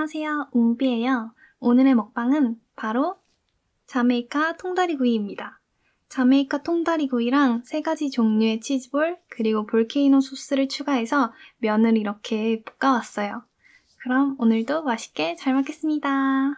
안녕하세요. 웅비예요. 오늘의 먹방은 바로 자메이카 통다리구이입니다. 자메이카 통다리구이랑 세 가지 종류의 치즈볼 그리고 볼케이노 소스를 추가해서 면을 이렇게 볶아왔어요. 그럼 오늘도 맛있게 잘 먹겠습니다.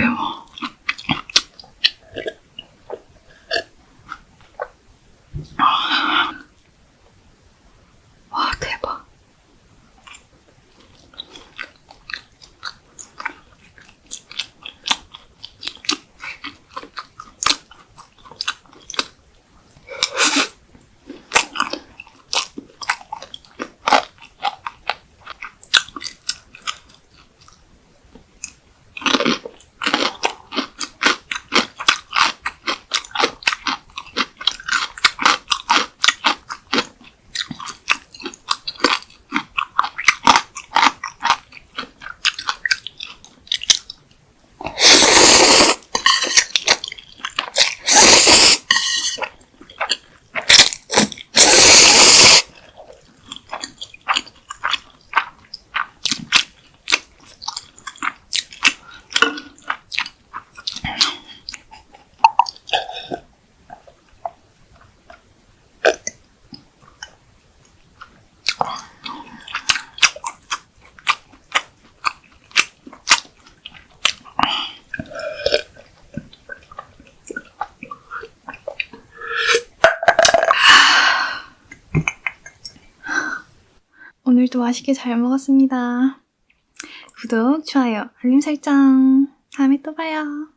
było. 오늘도 맛있게 잘 먹었습니다. 구독, 좋아요, 알림 설정. 다음에 또 봐요.